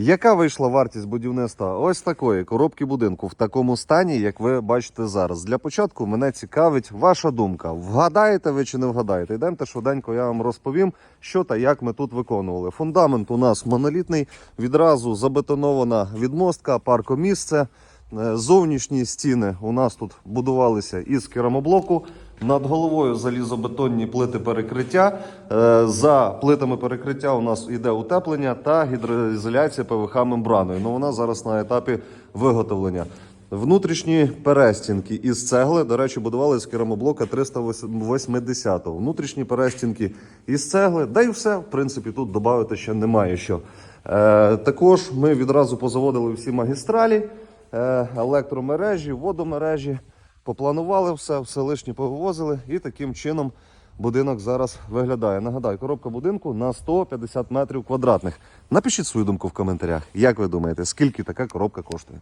Яка вийшла вартість будівництва ось такої коробки будинку в такому стані, як ви бачите зараз? Для початку мене цікавить ваша думка. Вгадаєте ви чи не вгадаєте? Йдемте швиденько, я вам розповім, що та як ми тут виконували. Фундамент у нас монолітний, відразу забетонована відмостка, паркомісце. Е, Зовнішні стіни у нас тут будувалися із керамоблоку. Над головою залізобетонні плити перекриття. Е, За плитами перекриття у нас йде утеплення та гідроізоляція ПВХ мембраною. Ну вона зараз на етапі виготовлення. Внутрішні перестінки із цегли, до речі, будували з керамоблока 380 Внутрішні перестінки із цегли, да й все. В принципі, тут додати ще немає що. Е, також ми відразу позаводили всі магістралі, е, електромережі, водомережі. Попланували все, все лишнє повивозили, і таким чином будинок зараз виглядає. Нагадаю, коробка будинку на 150 метрів квадратних. Напишіть свою думку в коментарях. Як ви думаєте, скільки така коробка коштує?